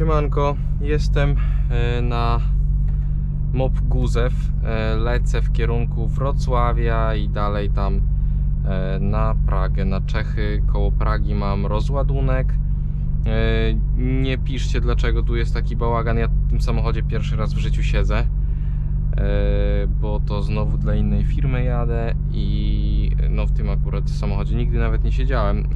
Siemanko, jestem e, na MOP Guzew. E, Lecę w kierunku Wrocławia i dalej tam e, na Pragę, na Czechy. Koło Pragi mam rozładunek. Nie piszcie dlaczego tu jest taki bałagan. Ja w tym samochodzie pierwszy raz w życiu siedzę. Bo to znowu dla innej firmy jadę i no w tym akurat samochodzie nigdy nawet nie siedziałem,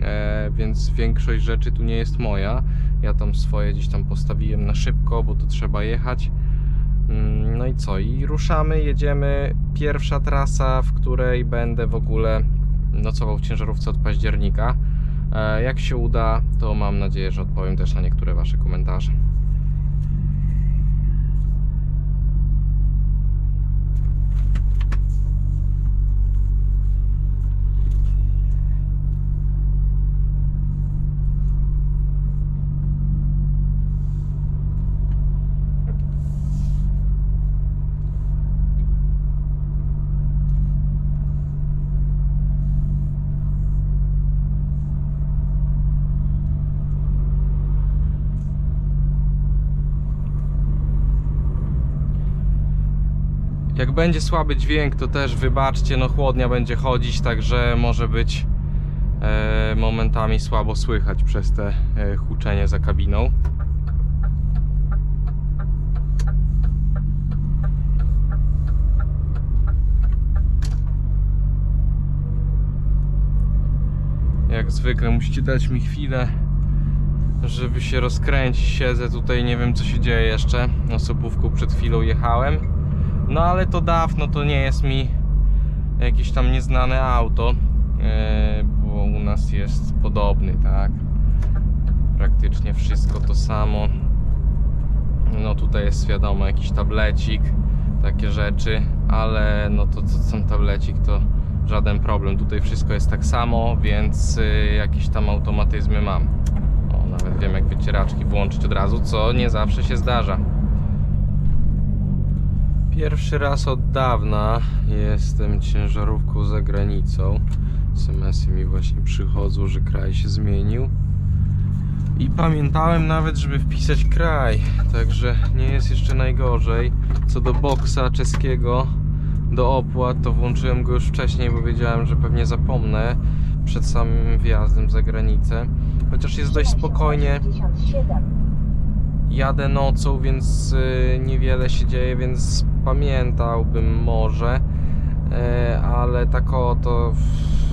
więc większość rzeczy tu nie jest moja. Ja tam swoje gdzieś tam postawiłem na szybko, bo to trzeba jechać. Mm, No i co? I ruszamy, jedziemy. Pierwsza trasa, w której będę w ogóle nocował w ciężarówce od października. E, Jak się uda, to mam nadzieję, że odpowiem też na niektóre Wasze komentarze. Jak będzie słaby dźwięk, to też wybaczcie, no chłodnia będzie chodzić, także może być e, momentami słabo słychać przez te e, huczenie za kabiną. Jak zwykle musicie dać mi chwilę, żeby się rozkręcić. Siedzę tutaj, nie wiem co się dzieje jeszcze. Osobówką przed chwilą jechałem. No ale to dawno to nie jest mi jakieś tam nieznane auto, e, bo u nas jest podobny, tak? Praktycznie wszystko to samo. No tutaj jest wiadomo jakiś tablecik, takie rzeczy, ale no to co sam tablecik to żaden problem. Tutaj wszystko jest tak samo, więc y, jakieś tam automatyzmy mam. O, nawet wiem jak wycieraczki włączyć od razu, co nie zawsze się zdarza. Pierwszy raz od dawna jestem ciężarówką za granicą. SMS-y mi właśnie przychodzą, że kraj się zmienił. I pamiętałem nawet, żeby wpisać kraj, także nie jest jeszcze najgorzej. Co do boksa czeskiego, do opłat, to włączyłem go już wcześniej, bo wiedziałem, że pewnie zapomnę przed samym wjazdem za granicę. Chociaż jest dość spokojnie, jadę nocą, więc y, niewiele się dzieje, więc pamiętałbym może, e, ale tak o to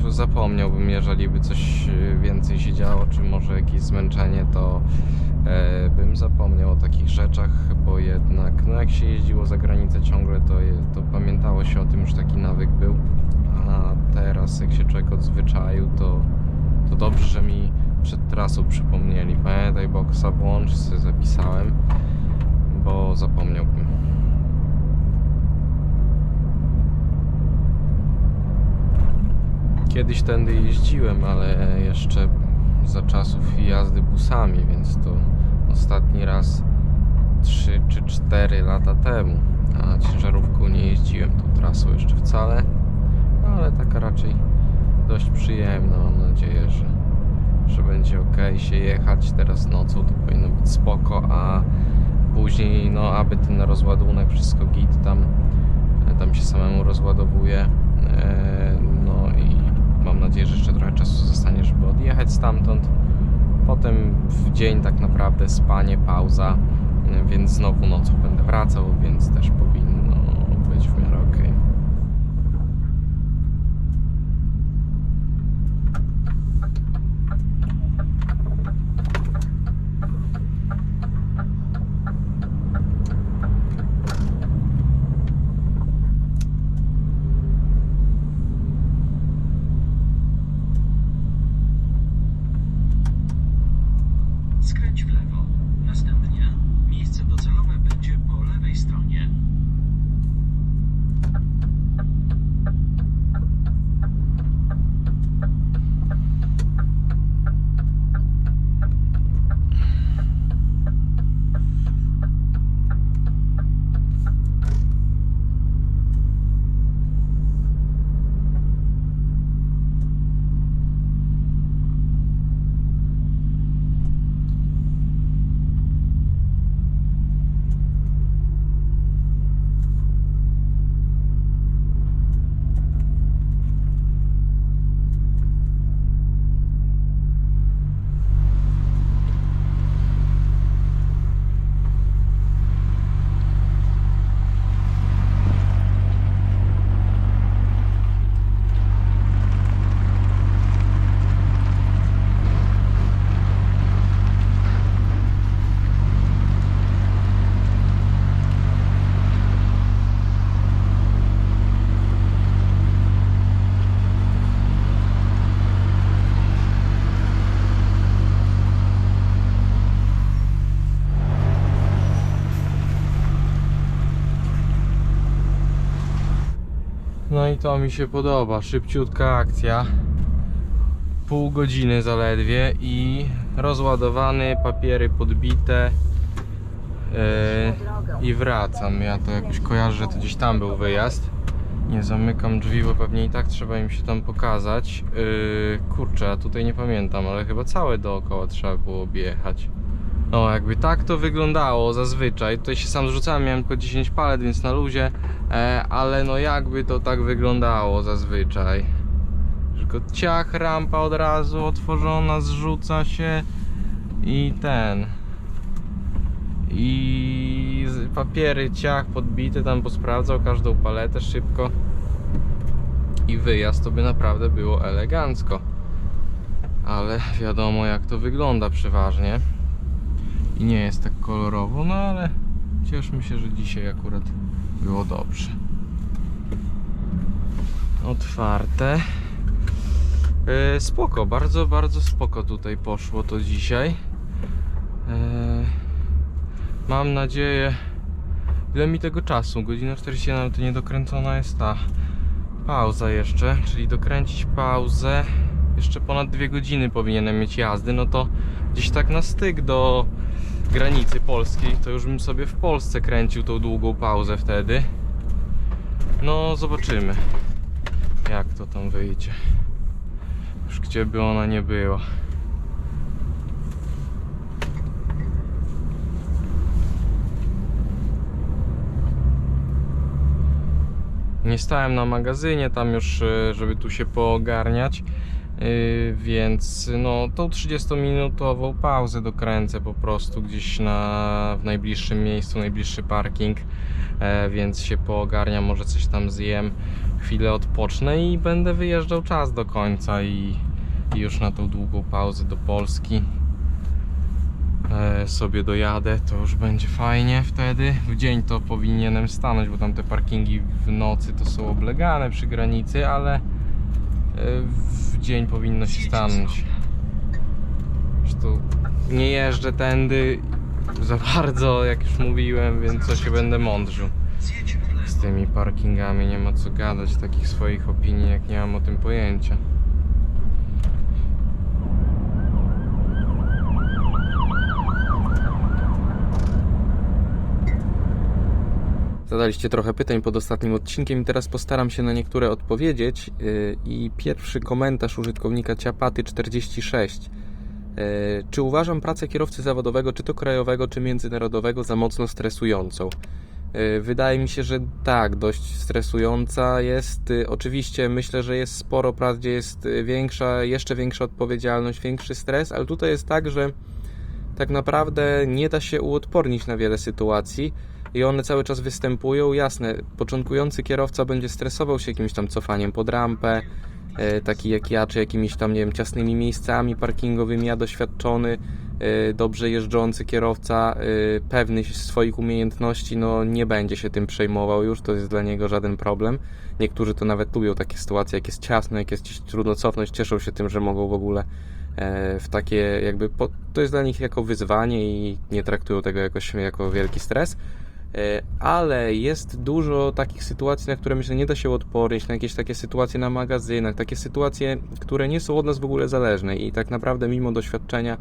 zapomniałbym, jeżeli by coś y, więcej się działo, czy może jakieś zmęczenie, to e, bym zapomniał o takich rzeczach, bo jednak, no jak się jeździło za granicę ciągle, to, to pamiętało się o tym, już taki nawyk był, a teraz jak się człowiek odzwyczaił, to, to dobrze, że mi przed trasą przypomnieli. Pamiętaj, boksa włącz, zapisałem, bo zapomniałbym. Kiedyś tędy jeździłem, ale jeszcze za czasów jazdy busami, więc to ostatni raz 3 czy 4 lata temu. A ciężarówką nie jeździłem tą trasą jeszcze wcale, ale taka raczej dość przyjemna. Mam nadzieję, że że będzie ok się jechać teraz nocą, to powinno być spoko, a później, no aby ten rozładunek, wszystko git tam, tam się samemu rozładowuje, e, no i mam nadzieję, że jeszcze trochę czasu zostanie, żeby odjechać stamtąd. Potem w dzień tak naprawdę spanie, pauza, więc znowu nocą będę wracał, więc też powinno być w miarę ok. Skręć w lewo. Następnie miejsce docelowe będzie po lewej stronie. To mi się podoba. Szybciutka akcja. Pół godziny zaledwie i rozładowany, papiery podbite. Yy, I wracam. Ja to jakoś kojarzę, że to gdzieś tam był wyjazd. Nie zamykam drzwi, bo pewnie i tak trzeba im się tam pokazać. Yy, kurczę, a tutaj nie pamiętam, ale chyba całe dookoła trzeba było objechać. No, jakby tak to wyglądało zazwyczaj. Tutaj się sam zrzucałem, miałem tylko 10 palet, więc na luzie, e, ale no jakby to tak wyglądało zazwyczaj. Tylko ciach, rampa od razu otworzona, zrzuca się i ten. I papiery ciach podbite, tam posprawdzał każdą paletę szybko. I wyjazd to by naprawdę było elegancko. Ale wiadomo jak to wygląda przeważnie i nie jest tak kolorowo, no ale cieszmy się, że dzisiaj akurat było dobrze. Otwarte. E, spoko, bardzo, bardzo spoko tutaj poszło to dzisiaj. E, mam nadzieję. Ile mi tego czasu? Godzina 41, to niedokręcona jest ta pauza jeszcze, czyli dokręcić pauzę. Jeszcze ponad dwie godziny powinienem mieć jazdy, no to gdzieś tak na styk do granicy polskiej, to już bym sobie w Polsce kręcił tą długą pauzę wtedy. No, zobaczymy, jak to tam wyjdzie. Już gdzie by ona nie była. Nie stałem na magazynie tam już, e, żeby tu się poogarniać. Yy, więc no tą 30-minutową pauzę dokręcę po prostu gdzieś na, w najbliższym miejscu, najbliższy parking, e, więc się poogarniam, może coś tam zjem, chwilę odpocznę i będę wyjeżdżał czas do końca i, i już na tą długą pauzę do Polski e, sobie dojadę, to już będzie fajnie wtedy. W dzień to powinienem stanąć, bo tam te parkingi w nocy to są oblegane przy granicy, ale e, dzień powinno się stanąć. Zresztą nie jeżdżę tędy za bardzo, jak już mówiłem, więc co się będę mądrzył z tymi parkingami. Nie ma co gadać takich swoich opinii, jak nie mam o tym pojęcia. Zadaliście trochę pytań pod ostatnim odcinkiem i teraz postaram się na niektóre odpowiedzieć. Yy, I pierwszy komentarz użytkownika Ciapaty46. Yy, Czy uważam pracę kierowcy zawodowego, czy to krajowego, czy międzynarodowego, za mocno stresującą? Yy, Wydaje mi się, że tak, dość stresująca jest. Oczywiście myślę, że jest sporo prac, gdzie jest większa, jeszcze większa odpowiedzialność, większy stres, ale tutaj jest tak, że tak naprawdę nie da się uodpornić na wiele sytuacji i one cały czas występują. Jasne, początkujący kierowca będzie stresował się jakimś tam cofaniem pod rampę, e, taki jak ja, czy jakimiś tam, nie wiem, ciasnymi miejscami parkingowymi, a doświadczony, e, dobrze jeżdżący kierowca, e, pewny swoich umiejętności, no nie będzie się tym przejmował już, to jest dla niego żaden problem. Niektórzy to nawet lubią takie sytuacje, jak jest ciasno, jak jest trudno cofnąć, cieszą się tym, że mogą w ogóle w takie jakby, to jest dla nich jako wyzwanie i nie traktują tego jako wielki stres. E, Ale jest dużo takich sytuacji, na które myślę nie da się odpornić, na jakieś takie sytuacje na magazynach, takie sytuacje, które nie są od nas w ogóle zależne i tak naprawdę mimo doświadczenia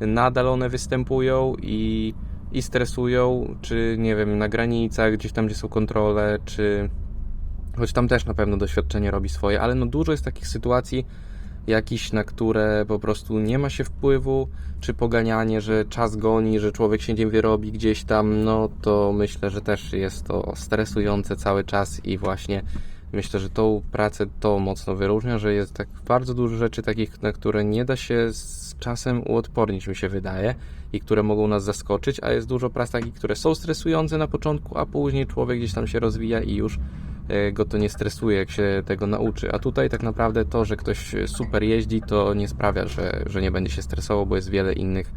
nadal one występują i, i stresują, czy nie wiem, na granicach, gdzieś tam, gdzie są kontrole, czy choć tam też na pewno doświadczenie robi swoje, ale no dużo jest takich sytuacji, jakichś, na które po prostu nie ma się wpływu, czy poganianie, że czas goni, że człowiek się nie wyrobi gdzieś tam, no to myślę, że też jest to stresujące cały czas i właśnie myślę, że tą pracę to mocno wyróżnia, że jest tak bardzo dużo rzeczy takich, na które nie da się z czasem uodpornić, mi się wydaje, i które mogą nas zaskoczyć, a jest dużo prac takich, które są stresujące na początku, a później człowiek gdzieś tam się rozwija i już go to nie stresuje, jak się tego nauczy. A tutaj tak naprawdę to, że ktoś super jeździ, to nie sprawia, że, że nie będzie się stresował, bo jest wiele innych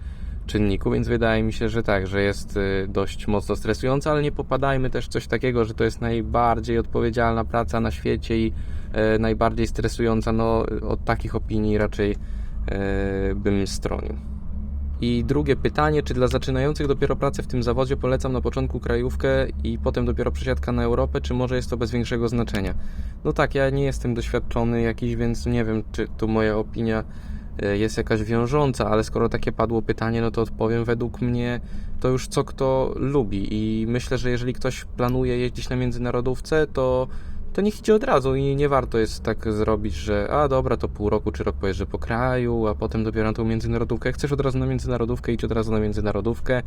czynników, więc wydaje mi się, że tak, że jest y, dość mocno stresująca, ale nie popadajmy też w coś takiego, że to jest najbardziej odpowiedzialna praca na świecie i e, najbardziej stresująca. No, od takich opinii raczej e, bym stronił. I drugie pytanie, czy dla zaczynających dopiero pracę w tym zawodzie polecam na początku krajówkę i potem dopiero przesiadka na Europę, czy może jest to bez większego znaczenia? No tak, ja nie jestem doświadczony jakiś, więc nie wiem, czy tu moja opinia e, jest jakaś wiążąca, ale skoro takie padło pytanie, no to odpowiem według mnie to już co kto lubi i myślę, że jeżeli ktoś planuje jeździć na międzynarodówce, to to niech idzie od razu i nie warto jest tak zrobić, że a dobra, to pół roku czy rok pojeżdżę po kraju, a potem dopiero na tą międzynarodówkę. Chcesz od razu na międzynarodówkę, idź od razu na międzynarodówkę.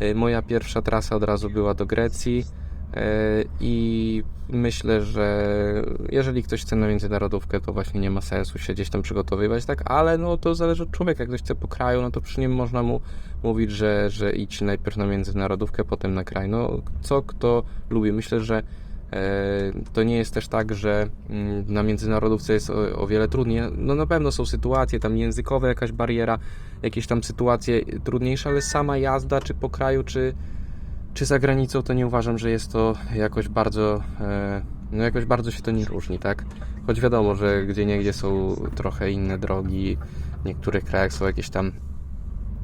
E, Moja pierwsza trasa od razu była do Grecji e, i myślę, że jeżeli ktoś chce na międzynarodówkę, to właśnie nie ma sensu się gdzieś tam przygotowywać, tak, ale no to zależy od człowieka. Jak ktoś chce po kraju, no to przy nim można mu mówić, że, że idź najpierw na międzynarodówkę, potem na kraj. No co kto lubi. Myślę, że To nie jest też tak, że mm, na międzynarodówce jest o, o wiele trudniej. No na pewno są sytuacje tam językowe, jakaś bariera, jakieś tam sytuacje trudniejsze, ale sama jazda, czy po kraju, czy, czy za granicą, to nie uważam, że jest to jakoś bardzo, e, no jakoś bardzo się to nie różni, tak? Choć wiadomo, że gdzie niegdzie są trochę inne drogi, w niektórych krajach są jakieś tam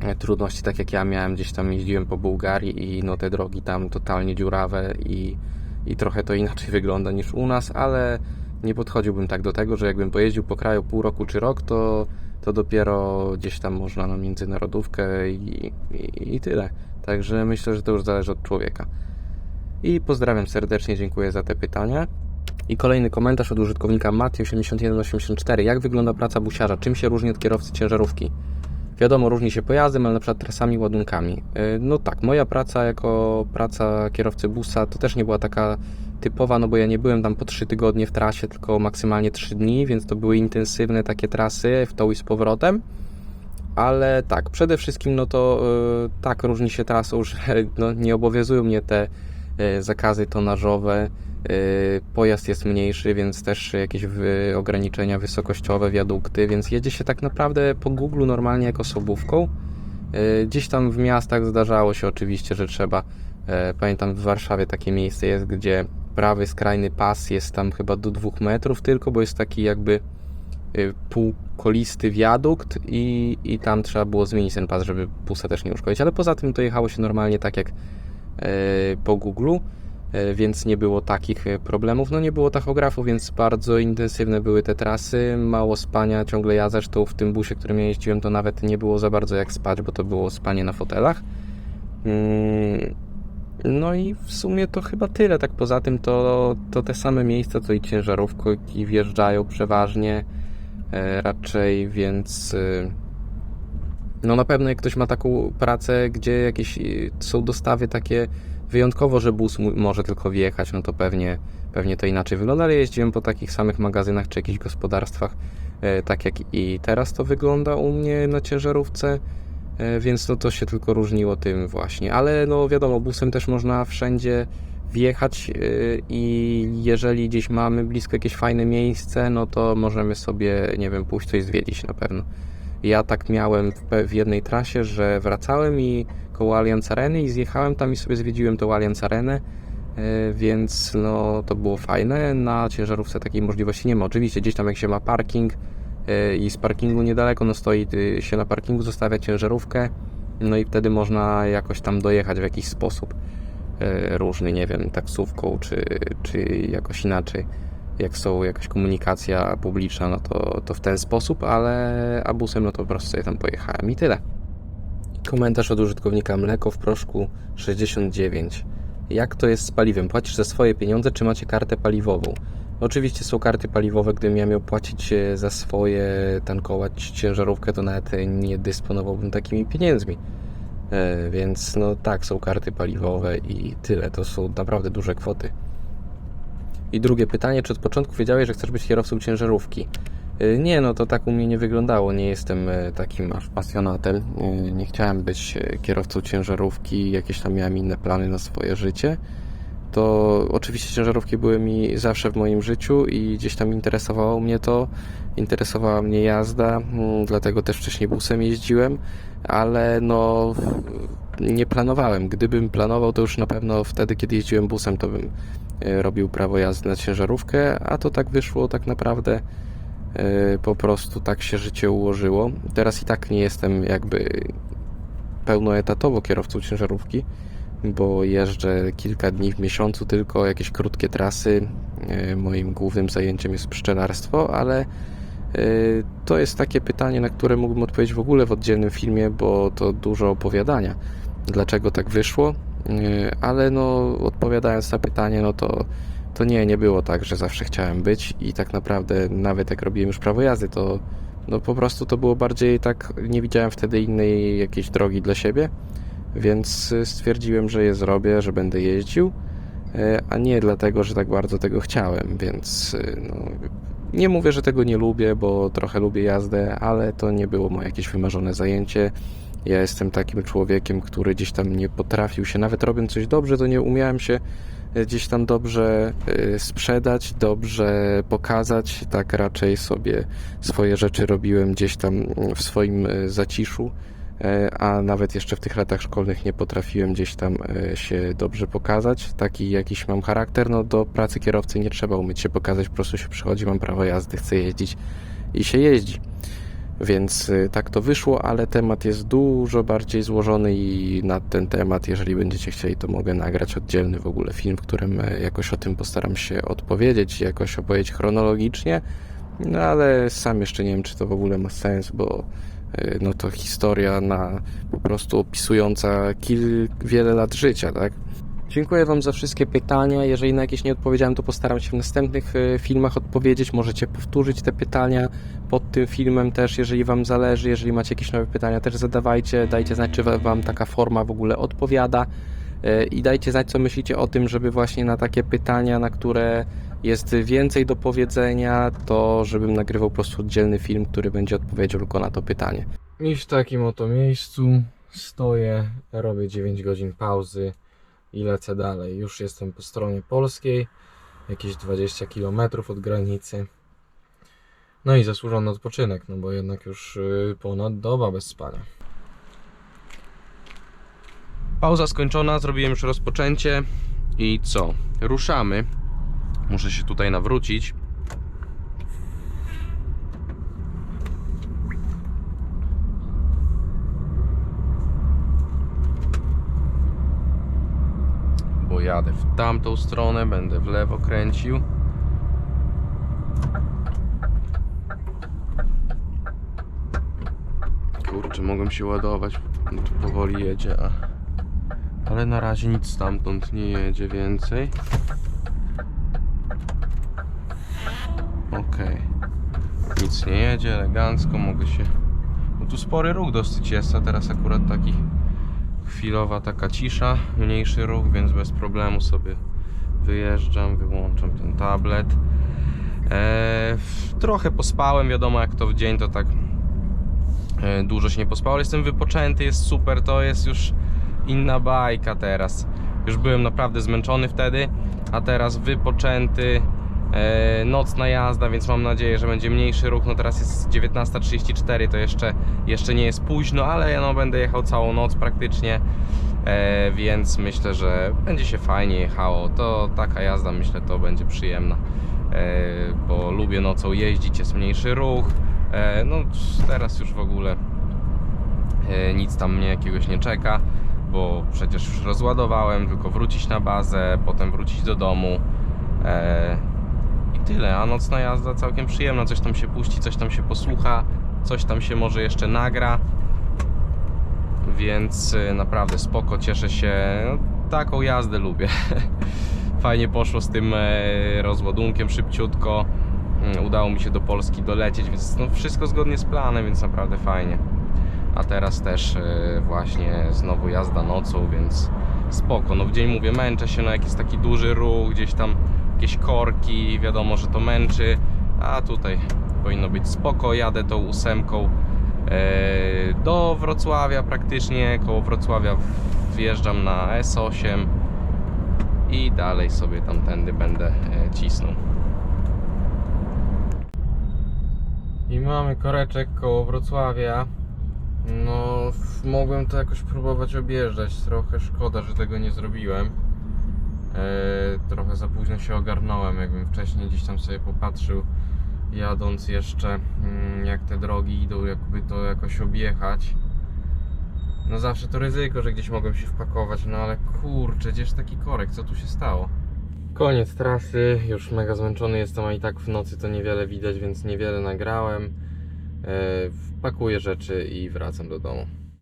e, trudności, tak jak ja miałem, gdzieś tam jeździłem po Bułgarii i no te drogi tam totalnie dziurawe i i trochę to inaczej wygląda niż u nas, ale nie podchodziłbym tak do tego, że jakbym pojeździł po kraju pół roku czy rok, to, to dopiero gdzieś tam można na międzynarodówkę i, i, i tyle. Także myślę, że to już zależy od człowieka. I pozdrawiam serdecznie, dziękuję za te pytania. I kolejny komentarz od użytkownika Mati8184. Jak wygląda praca busiarza? Czym się różni od kierowcy ciężarówki? Wiadomo, różni się pojazdem, ale na przykład trasami, ładunkami. Yy, No tak, moja praca jako praca kierowcy busa to też nie była taka typowa, no bo ja nie byłem tam po 3 tygodnie w trasie, tylko maksymalnie 3 dni, więc to były intensywne takie trasy w tą i z powrotem. Ale tak, przede wszystkim no to yy, tak różni się trasą, że no, nie obowiązują mnie te yy, zakazy tonażowe. Yy, Pojazd jest mniejszy, więc też jakieś ograniczenia wysokościowe, wiadukty, więc jedzie się tak naprawdę po Google normalnie jak osobówką. Yy, Gdzieś tam w miastach zdarzało się oczywiście, że trzeba. yy, Pamiętam w Warszawie takie miejsce jest, gdzie prawy skrajny pas jest tam chyba do dwóch metrów tylko, bo jest taki jakby yy, półkolisty wiadukt i, i tam trzeba było zmienić ten pas, żeby busa też nie uszkodzić. Ale poza tym to jechało się normalnie tak jak yy, po Google e, więc nie było takich e, problemów. No nie było tachografu, więc bardzo intensywne były te trasy, mało spania, ciągle ja zresztą w tym busie, którym ja jeździłem, to nawet nie było za bardzo jak spać, bo to było spanie na fotelach. Mm, No i w sumie to chyba tyle. Tak poza tym to, to te same miejsca, co i ciężarówki wjeżdżają przeważnie e, raczej, więc e, no na pewno jak ktoś ma taką pracę, gdzie jakieś y, są dostawy takie wyjątkowo, że bus może tylko wjechać, no to pewnie, pewnie to inaczej wygląda, ale jeździłem po takich samych magazynach czy jakichś gospodarstwach, e, tak jak i teraz to wygląda u mnie na ciężarówce, e, więc no to się tylko różniło tym właśnie, ale no wiadomo, busem też można wszędzie wjechać e, i jeżeli gdzieś mamy blisko jakieś fajne miejsce, no to możemy sobie, nie wiem, pójść coś zwiedzić na pewno. Ja tak miałem w jednej trasie, że wracałem i koło Allianz Areny i zjechałem tam i sobie zwiedziłem tą Allianz Arenę, e, więc no to było fajne. Na ciężarówce takiej możliwości nie ma. Oczywiście gdzieś tam jak się ma parking e, i z parkingu niedaleko, no stoi się na parkingu, zostawia ciężarówkę, no i wtedy można jakoś tam dojechać w jakiś sposób e, różny, nie wiem, taksówką czy, czy jakoś inaczej jak są jakaś komunikacja publiczna, no to, to w ten sposób, ale a busem, no to po prostu sobie tam pojechałem i tyle. Komentarz od użytkownika Mleko w proszku 69. Jak to jest z paliwem? Płacisz za swoje pieniądze, czy macie kartę paliwową? Oczywiście są karty paliwowe, gdybym ja miał płacić e, za swoje, tankować ciężarówkę, to nawet nie dysponowałbym takimi pieniędzmi. E, Więc no tak, są karty paliwowe i tyle. To są naprawdę duże kwoty. I drugie pytanie, czy od początku wiedziałeś, że chcesz być kierowcą ciężarówki? Y, Nie, no to tak u mnie nie wyglądało. Nie jestem e, takim aż pasjonatem. Y, Nie chciałem być kierowcą ciężarówki, jakieś tam miałem inne plany na swoje życie. To oczywiście ciężarówki były mi zawsze w moim życiu i gdzieś tam interesowało mnie to. Interesowała mnie jazda, dlatego też wcześniej busem jeździłem, ale no nie planowałem. Gdybym planował, to już na pewno wtedy, kiedy jeździłem busem, to bym robił prawo jazdy na ciężarówkę, a to tak wyszło tak naprawdę po prostu tak się życie ułożyło. Teraz i tak nie jestem jakby pełnoetatowo kierowcą ciężarówki, bo jeżdżę kilka dni w miesiącu tylko, jakieś krótkie trasy. E, Moim głównym zajęciem jest pszczelarstwo, ale e, to jest takie pytanie, na które mógłbym odpowiedzieć w ogóle w oddzielnym filmie, bo to dużo opowiadania. Dlaczego tak wyszło? Ale no, odpowiadając na pytanie, no to, to nie, nie było tak, że zawsze chciałem być i tak naprawdę nawet jak robiłem już prawo jazdy, to no po prostu to było bardziej tak, nie widziałem wtedy innej jakiejś drogi dla siebie, więc y, stwierdziłem, że je zrobię, że będę jeździł, e, a nie dlatego, że tak bardzo tego chciałem, więc y, no, nie mówię, że tego nie lubię, bo trochę lubię jazdę, ale to nie było moje jakieś wymarzone zajęcie. Ja jestem takim człowiekiem, który gdzieś tam nie potrafił się, nawet robiąc coś dobrze, to nie umiałem się gdzieś tam dobrze e, sprzedać, dobrze pokazać. Tak raczej sobie swoje rzeczy robiłem gdzieś tam w swoim e, zaciszu, e, a nawet jeszcze w tych latach szkolnych nie potrafiłem gdzieś tam się dobrze pokazać. Taki jakiś mam charakter, no do pracy kierowcy nie trzeba umieć się pokazać, po prostu się przychodzi, mam prawo jazdy, chcę jeździć i się jeździ. Więc y, tak to wyszło, ale temat jest dużo bardziej złożony i na ten temat, jeżeli będziecie chcieli, to mogę nagrać oddzielny w ogóle film, w którym e, jakoś o tym postaram się odpowiedzieć, jakoś opowiedzieć chronologicznie, no ale sam jeszcze nie wiem, czy to w ogóle ma sens, bo y, no to historia na po prostu opisująca kil, wiele lat życia, tak? Dziękuję Wam za wszystkie pytania. Jeżeli na jakieś nie odpowiedziałem, to postaram się w następnych e, filmach odpowiedzieć. Możecie powtórzyć te pytania pod tym filmem też, jeżeli Wam zależy. Jeżeli macie jakieś nowe pytania, też zadawajcie. Dajcie znać, czy wa- Wam taka forma w ogóle odpowiada. E, I dajcie znać, co myślicie o tym, żeby właśnie na takie pytania, na które jest więcej do powiedzenia, to żebym nagrywał po prostu oddzielny film, który będzie odpowiedział tylko na to pytanie. I w takim oto miejscu stoję, robię 9 godzin pauzy i lecę dalej. Już jestem po stronie polskiej, jakieś 20 km od granicy. No i zasłużony odpoczynek, no bo jednak już y, ponad doba bez spania. Pauza skończona, zrobiłem już rozpoczęcie i co? Ruszamy. Muszę się tutaj nawrócić. bo jadę w tamtą stronę, będę w lewo kręcił. Kurczę, mogłem się ładować, tu powoli jedzie, a... ale na razie nic stamtąd nie jedzie więcej. Okej, nic nie jedzie, elegancko, mogę się... No tu spory ruch dosyć jest, a teraz akurat taki chwilowa taka cisza, mniejszy ruch, więc bez problemu sobie wyjeżdżam, wyłączam ten tablet. Eee, trochę pospałem, wiadomo jak to w dzień to tak e, dużo się nie pospałem, ale jestem wypoczęty, jest super, to jest już inna bajka teraz. Już byłem naprawdę zmęczony wtedy, a teraz wypoczęty, e, nocna jazda, więc mam nadzieję, że będzie mniejszy ruch. No teraz jest 19.34, to jeszcze, jeszcze nie jest późno, ale ja no będę jechał całą noc praktycznie, e, więc myślę, że będzie się fajnie jechało. To taka jazda myślę to będzie przyjemna, e, bo lubię nocą jeździć, jest mniejszy ruch. E, no teraz już w ogóle e, nic tam mnie jakiegoś nie czeka, bo przecież już rozładowałem, tylko wrócić na bazę, potem wrócić do domu. Tyle, a nocna jazda całkiem przyjemna, coś tam się puści, coś tam się posłucha, coś tam się może jeszcze nagra. Więc y, naprawdę spoko, cieszę się. No, taką jazdę lubię. Fajnie poszło z tym e, rozładunkiem szybciutko. Mm, Udało mi się do Polski dolecieć, więc no, wszystko zgodnie z planem, więc naprawdę fajnie. A teraz też e, właśnie znowu jazda nocą, więc spoko. No w dzień mówię, męczę się, no jak jest taki duży ruch, gdzieś tam jakieś korki, wiadomo, że to męczy, a tutaj powinno być spoko. Jadę tą ósemką e, do Wrocławia praktycznie, koło Wrocławia wjeżdżam na S8 i dalej sobie tamtędy będę e, cisnął. I mamy koreczek koło Wrocławia. No, mogłem to jakoś próbować objeżdżać. Trochę szkoda, że tego nie zrobiłem. E, trochę za późno się ogarnąłem, jakbym wcześniej gdzieś tam sobie popatrzył, jadąc jeszcze, mm, jak te drogi idą, jakby to jakoś objechać. No zawsze to ryzyko, że gdzieś mogłem się wpakować, no ale kurczę, gdzież taki korek, co tu się stało? Koniec trasy, już mega zmęczony jestem, a i tak w nocy to niewiele widać, więc niewiele nagrałem. E, Pakuję rzeczy i wracam do domu.